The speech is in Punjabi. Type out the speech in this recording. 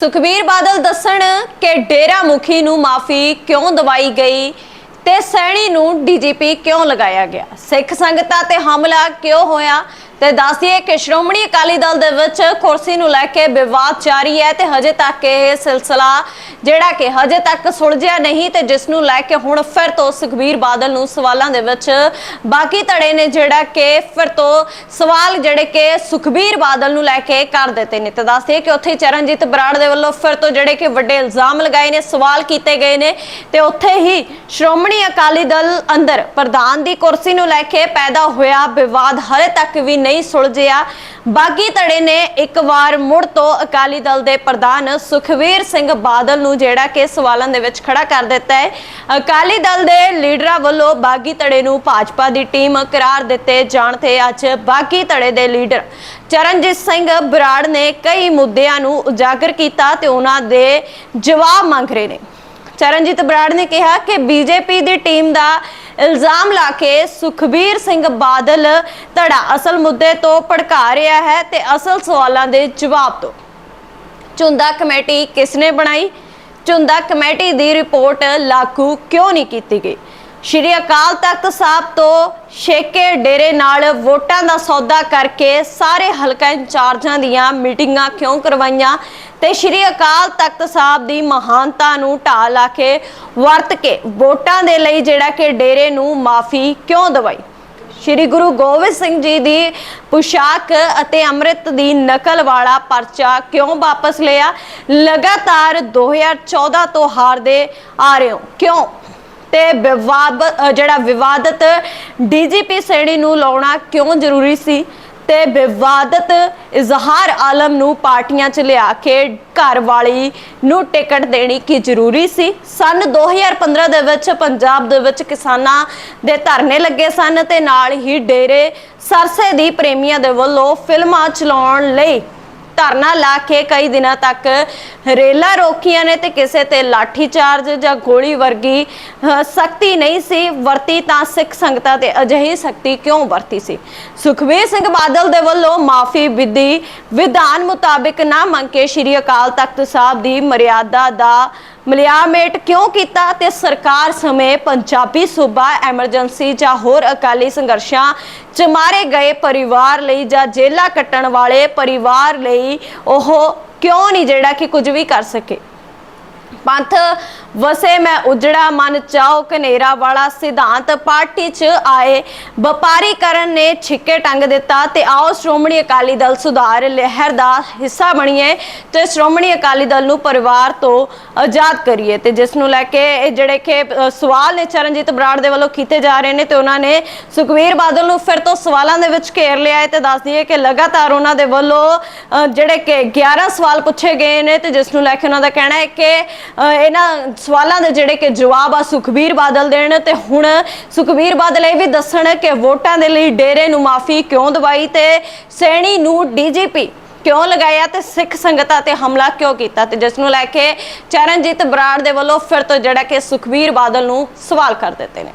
ਸੁਖਬੀਰ ਬਾਦਲ ਦੱਸਣ ਕਿ ਡੇਰਾ ਮੁਖੀ ਨੂੰ ਮਾਫੀ ਕਿਉਂ ਦਵਾਈ ਗਈ ਤੇ ਸੈਣੀ ਨੂੰ ਡੀਜੀਪੀ ਕਿਉਂ ਲਗਾਇਆ ਗਿਆ? ਸਿੱਖ ਸੰਗਤਾਂ ਤੇ ਹਮਲਾ ਕਿਉਂ ਹੋਇਆ? ਤੇ ਦੱਸਦੀਏ ਕਿ ਸ਼੍ਰੋਮਣੀ ਅਕਾਲੀ ਦਲ ਦੇ ਵਿੱਚ ਕੁਰਸੀ ਨੂੰ ਲੈ ਕੇ ਵਿਵਾਦ ਜਾਰੀ ਹੈ ਤੇ ਹਜੇ ਤੱਕ ਇਹ ਸਿਲਸਿਲਾ ਜਿਹੜਾ ਕਿ ਹਜੇ ਤੱਕ ਸੁਲਝਿਆ ਨਹੀਂ ਤੇ ਜਿਸ ਨੂੰ ਲੈ ਕੇ ਹੁਣ ਫਿਰ ਤੋਂ ਸੁਖਬੀਰ ਬਾਦਲ ਨੂੰ ਸਵਾਲਾਂ ਦੇ ਵਿੱਚ ਬਾਕੀ ਧੜੇ ਨੇ ਜਿਹੜਾ ਕਿ ਫਿਰ ਤੋਂ ਸਵਾਲ ਜਿਹੜੇ ਕਿ ਸੁਖਬੀਰ ਬਾਦਲ ਨੂੰ ਲੈ ਕੇ ਕਰ ਦਿੱਤੇ ਨੇ। ਤੇ ਦੱਸਦੇ ਕਿ ਉੱਥੇ ਚਰਨਜੀਤ ਬਰਾੜ ਦੇ ਵੱਲੋਂ ਫਿਰ ਤੋਂ ਜਿਹੜੇ ਕਿ ਵੱਡੇ ਇਲਜ਼ਾਮ ਲਗਾਏ ਨੇ, ਸਵਾਲ ਕੀਤੇ ਗਏ ਨੇ ਤੇ ਉੱਥੇ ਹੀ ਸ਼੍ਰੋਮਣੀ ਅਕਾਲੀ ਦਲ ਅੰਦਰ ਪ੍ਰਧਾਨ ਦੀ ਕੁਰਸੀ ਨੂੰ ਲੈ ਕੇ ਪੈਦਾ ਹੋਇਆ ਵਿਵਾਦ ਹਲੇ ਤੱਕ ਵੀ ਨਹੀਂ ਸੁਲਝਿਆ ਬਾਗੀ ਧੜੇ ਨੇ ਇੱਕ ਵਾਰ ਮੁੜ ਤੋਂ ਅਕਾਲੀ ਦਲ ਦੇ ਪ੍ਰਧਾਨ ਸੁਖਵੀਰ ਸਿੰਘ ਬਾਦਲ ਨੂੰ ਜਿਹੜਾ ਕਿ ਸਵਾਲਾਂ ਦੇ ਵਿੱਚ ਖੜਾ ਕਰ ਦਿੱਤਾ ਹੈ। ਅਕਾਲੀ ਦਲ ਦੇ ਲੀਡਰਾਂ ਵੱਲੋਂ ਬਾਗੀ ਧੜੇ ਨੂੰ ਭਾਜਪਾ ਦੀ ਟੀਮ ਕਰਾਰ ਦਿੱਤੇ ਜਾਣ ਤੇ ਅੱਜ ਬਾਗੀ ਧੜੇ ਦੇ ਲੀਡਰ ਚਰਨਜੀਤ ਸਿੰਘ ਬਰਾੜ ਨੇ ਕਈ ਮੁੱਦਿਆਂ ਨੂੰ ਉਜਾਗਰ ਕੀਤਾ ਤੇ ਉਹਨਾਂ ਦੇ ਜਵਾਬ ਮੰਗ ਰਹੇ ਨੇ। ਚਰਨਜੀਤ ਬਰਾੜ ਨੇ ਕਿਹਾ ਕਿ ਬੀਜੇਪੀ ਦੀ ਟੀਮ ਦਾ ਇਲਜ਼ਾਮ ਲਾ ਕੇ ਸੁਖਬੀਰ ਸਿੰਘ ਬਾਦਲ ਧੜਾ ਅਸਲ ਮੁੱਦੇ ਤੋਂ ਭੜਕਾ ਰਿਹਾ ਹੈ ਤੇ ਅਸਲ ਸਵਾਲਾਂ ਦੇ ਜਵਾਬ ਤੋਂ। ਚੁੰਦਾ ਕਮੇਟੀ ਕਿਸ ਨੇ ਬਣਾਈ? ਚੁੰਦਾ ਕਮੇਟੀ ਦੀ ਰਿਪੋਰਟ ਲਾਗੂ ਕਿਉਂ ਨਹੀਂ ਕੀਤੀ ਗਈ? ਸ਼੍ਰੀ ਅਕਾਲ ਤਖਤ ਸਾਹਿਬ ਤੋਂ ਸ਼ੇਕੇ ਡੇਰੇ ਨਾਲ ਵੋਟਾਂ ਦਾ ਸੌਦਾ ਕਰਕੇ ਸਾਰੇ ਹਲਕਾ ਇੰਚਾਰਜਾਂ ਦੀਆਂ ਮੀਟਿੰਗਾਂ ਕਿਉਂ ਕਰਵਾਈਆਂ ਤੇ ਸ਼੍ਰੀ ਅਕਾਲ ਤਖਤ ਸਾਹਿਬ ਦੀ ਮਹਾਨਤਾ ਨੂੰ ਢਾਹ ਲਾ ਕੇ ਵਰਤ ਕੇ ਵੋਟਾਂ ਦੇ ਲਈ ਜਿਹੜਾ ਕਿ ਡੇਰੇ ਨੂੰ ਮਾਫੀ ਕਿਉਂ ਦਵਾਈ? ਸ਼੍ਰੀ ਗੁਰੂ ਗੋਬਿੰਦ ਸਿੰਘ ਜੀ ਦੀ ਪੁਸ਼ਾਕ ਅਤੇ ਅੰਮ੍ਰਿਤ ਦੀ ਨਕਲ ਵਾਲਾ ਪਰਚਾ ਕਿਉਂ ਵਾਪਸ ਲਿਆ? ਲਗਾਤਾਰ 2014 ਤੋਂ ਹਾਰਦੇ ਆ ਰਹੇ ਹੋ। ਕਿਉਂ? ਤੇ ਵਿਵਾਦ ਜਿਹੜਾ ਵਿਵਾਦਤ ਡੀਜੀਪੀ ਸੈਣੀ ਨੂੰ ਲਾਉਣਾ ਕਿਉਂ ਜ਼ਰੂਰੀ ਸੀ ਤੇ ਵਿਵਾਦਤ ਇਜ਼ਹਾਰ ਆਲਮ ਨੂੰ ਪਾਰਟੀਆਂ 'ਚ ਲਿਆ ਕੇ ਘਰ ਵਾਲੀ ਨੂੰ ਟਿਕਟ ਦੇਣੀ ਕੀ ਜ਼ਰੂਰੀ ਸੀ? ਸਨ 2015 ਦੇ ਵਿੱਚ ਪੰਜਾਬ ਦੇ ਵਿੱਚ ਕਿਸਾਨਾਂ ਦੇ ਧਰਨੇ ਲੱਗੇ ਸਨ ਤੇ ਨਾਲ ਹੀ ਡੇਰੇ ਸਰਸੇ ਦੀ ਪ੍ਰੇਮੀਆਂ ਦੇ ਵੱਲੋਂ ਫਿਲਮਾਂ ਚਲਾਉਣ ਲਈ ਧਰਨਾ ਲਾ ਕੇ ਕਈ ਦਿਨਾਂ ਤੱਕ ਰੇਲਾਂ ਰੋਕੀਆਂ ਨੇ ਤੇ ਕਿਸੇ ਤੇ ਲਾਠੀ ਚਾਰਜ ਜਾਂ ਗੋਲੀ ਵਰਗੀ ਸਖਤੀ ਨਹੀਂ ਸੀ ਵਰਤੀ ਤਾਂ ਸਿੱਖ ਸੰਗਤਾਂ ਤੇ ਅਜਿਹੀ ਸਖਤੀ ਕਿਉਂ ਵਰਤੀ ਸੀ? ਸੁਖਬੀਰ ਸਿੰਘ ਬਾਦਲ ਦੇ ਵੱਲੋਂ ਮਾਫੀ ਵਿਧੀ ਵਿਧਾਨ ਮੁਤਾਬਿਕ ਨਾ ਮੰਗ ਕੇ ਸ਼੍ਰੀ ਅਕਾਲ ਤਖਤ ਸਾਹਿਬ ਦੀ ਮਰਿਆਦਾ ਦਾ ਮਲਿਆਮੇਟ ਕਿਉਂ ਕੀਤਾ ਤੇ ਸਰਕਾਰ ਸਮੇਂ ਪੰਜਾਬੀ ਸੂਬਾ ਐਮਰਜੈਂਸੀ ਜਾਂ ਹੋਰ ਅਕਾਲੀ ਸੰਘਰਸ਼ਾਂ ਚ ਮਾਰੇ ਗਏ ਪਰਿਵਾਰ ਲਈ ਜਾਂ ਜੇਲਾ ਕੱਟਣ ਵਾਲੇ ਪਰਿਵਾਰ ਲਈ ਉਹ ਕਿਉਂ ਨਹੀਂ ਜਿਹੜਾ ਕਿ ਕੁਝ ਵੀ ਕਰ ਸਕੇ? ਪੰਥ ਵਸੇ ਮੈਂ ਉਜੜਾ ਮਨ ਚਾਓ ਕਨੇਰਾ ਵਾਲਾ ਸਿਧਾਂਤ ਪਾਰਟੀ 'ਚ ਆਏ। ਵਪਾਰੀਕਰਨ ਨੇ ਛਿੱਕੇ ਟੰਗ ਦਿੱਤਾ ਤੇ ਆਓ ਸ਼੍ਰੋਮਣੀ ਅਕਾਲੀ ਦਲ ਸੁਧਾਰ ਲਹਿਰ ਦਾ ਹਿੱਸਾ ਬਣੀਏ ਤੇ ਸ਼੍ਰੋਮਣੀ ਅਕਾਲੀ ਦਲ ਨੂੰ ਪਰਿਵਾਰ ਤੋਂ ਆਜ਼ਾਦ ਕਰੀਏ ਤੇ ਜਿਸ ਨੂੰ ਲੈ ਕੇ ਇਹ ਜਿਹੜੇ ਕਿ ਸਵਾਲ ਨੇ ਚਰਨਜੀਤ ਬਰਾੜ ਦੇ ਵੱਲੋਂ ਕੀਤੇ ਜਾ ਰਹੇ ਨੇ ਤੇ ਉਹਨਾਂ ਨੇ ਸੁਖਵੀਰ ਬਾਦਲ ਨੂੰ ਫਿਰ ਤੋਂ ਸਵਾਲਾਂ ਦੇ ਵਿੱਚ ਘੇਰ ਲਿਆ ਹੈ ਤੇ ਦੱਸ ਦਈਏ ਕਿ ਲਗਾਤਾਰ ਉਹਨਾਂ ਦੇ ਵੱਲੋਂ ਜਿਹੜੇ ਕਿ 11 ਸਵਾਲ ਪੁੱਛੇ ਗਏ ਨੇ ਤੇ ਜਿਸ ਨੂੰ ਲੈ ਕੇ ਉਹਨਾਂ ਦਾ ਕਹਿਣਾ ਹੈ ਕਿ ਇਹਨਾਂ ਸਵਾਲਾਂ ਦੇ ਜਿਹੜੇ ਕਿ ਜਵਾਬ ਆ ਸੁਖਬੀਰ ਬਾਦਲ ਦੇਣ ਤੇ ਹੁਣ ਸੁਖਬੀਰ ਬਾਦਲ ਇਹ ਵੀ ਦੱਸਣ ਕਿ ਵੋਟਾਂ ਦੇ ਲਈ ਡੇਰੇ ਨੂੰ ਮਾਫੀ ਕਿਉਂ ਦਵਾਈ ਤੇ ਸੈਣੀ ਨੂੰ ਡੀਜੀਪੀ ਕਿਉਂ ਲਗਾਇਆ ਤੇ ਸਿੱਖ ਸੰਗਤਾਂ ਤੇ ਹਮਲਾ ਕਿਉਂ ਕੀਤਾ ਤੇ ਜਿਸ ਨੂੰ ਲੈ ਕੇ ਚਰਨਜੀਤ ਬਰਾੜ ਦੇ ਵੱਲੋਂ ਫਿਰ ਤੋਂ ਜਿਹੜਾ ਕਿ ਸੁਖਬੀਰ ਬਾਦਲ ਨੂੰ ਸਵਾਲ ਕਰ ਦਿੱਤੇ ਨੇ।